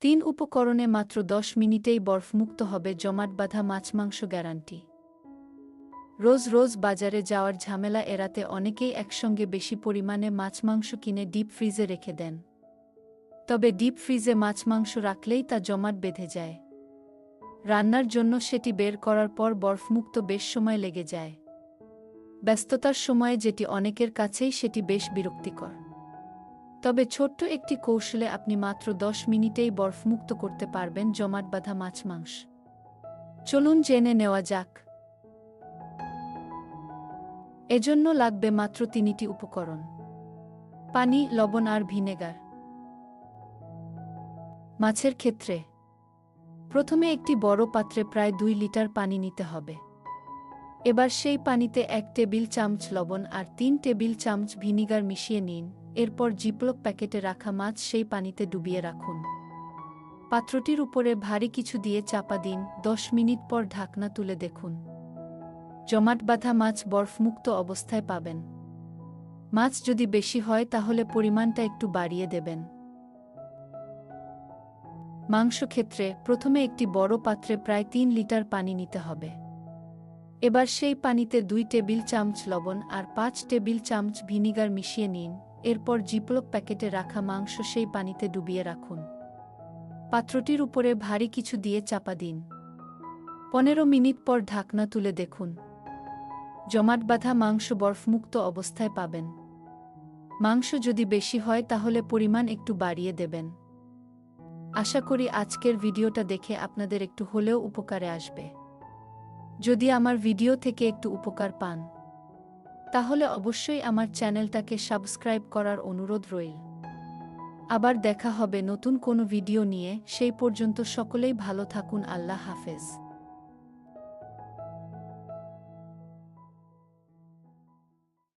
তিন উপকরণে মাত্র দশ মিনিটেই বরফমুক্ত হবে জমাট বাঁধা মাছ মাংস গ্যারান্টি। রোজ রোজ বাজারে যাওয়ার ঝামেলা এড়াতে অনেকেই একসঙ্গে বেশি পরিমাণে মাছ মাংস কিনে ডিপ ফ্রিজে রেখে দেন। তবে ডিপ ফ্রিজে মাছ মাংস রাখলেই তা জমাট বেঁধে যায়। রান্নার জন্য সেটি বের করার পর বরফমুক্ত বেশ সময় লেগে যায়। ব্যস্ততার সময়ে যেটি অনেকের কাছেই সেটি বেশ বিরক্তিকর। তবে ছোট্ট একটি কৌশলে আপনি মাত্র দশ মিনিটেই বরফমুক্ত করতে পারবেন জমাট বাঁধা মাছ মাংস। চলুন জেনে নেওয়া যাক। এজন্য লাগবে মাত্র তিনটি উপকরণ। পানি, লবণ আর ভিনেগার। মাছের ক্ষেত্রে। প্রথমে একটি বড় পাত্রে প্রায় দুই লিটার পানি নিতে হবে। এবার সেই পানিতে এক টেবিল চামচ লবণ আর তিন টেবিল চামচ ভিনিগার মিশিয়ে নিন। এরপর জিপলক প্যাকেটে রাখা মাছ সেই পানিতে ডুবিয়ে রাখুন। পাত্রটির উপরে ভারী কিছু দিয়ে চাপা দিন, দশ মিনিট পর ঢাকনা তুলে দেখুন। জমাট বাঁধা মাছ বরফমুক্ত অবস্থায় পাবেন। মাছ যদি বেশি হয় তাহলে পরিমাণটা একটু বাড়িয়ে দেবেন। মাংস ক্ষেত্রে প্রথমে একটি বড় পাত্রে প্রায় তিন লিটার পানি নিতে হবে। এবার সেই পানিতে দুই টেবিল চামচ লবণ আর পাঁচ টেবিল চামচ ভিনিগার মিশিয়ে নিন, এরপর জিপলক প্যাকেটে রাখা মাংস সেই পানিতে ডুবিয়ে রাখুন। পাত্রটির উপরে ভারী কিছু দিয়ে চাপা দিন। পনেরো মিনিট পর ঢাকনা তুলে দেখুন। জমাট বাঁধা মাংস বরফমুক্ত অবস্থায় পাবেন। মাংস যদি বেশি হয় তাহলে পরিমাণ একটু বাড়িয়ে দেবেন। আশা করি আজকের ভিডিওটা দেখে আপনাদের একটু হলেও উপকারে আসবে। যদি আমার ভিডিও থেকে একটু উপকার পান, তাহলে অবশ্যই আমার চ্যানেলটাকে সাবস্ক্রাইব করার অনুরোধ রইল। আবার দেখা হবে নতুন কোনো ভিডিও নিয়ে, সেই পর্যন্ত সকলেই ভালো থাকুন, আল্লাহ হাফেজ।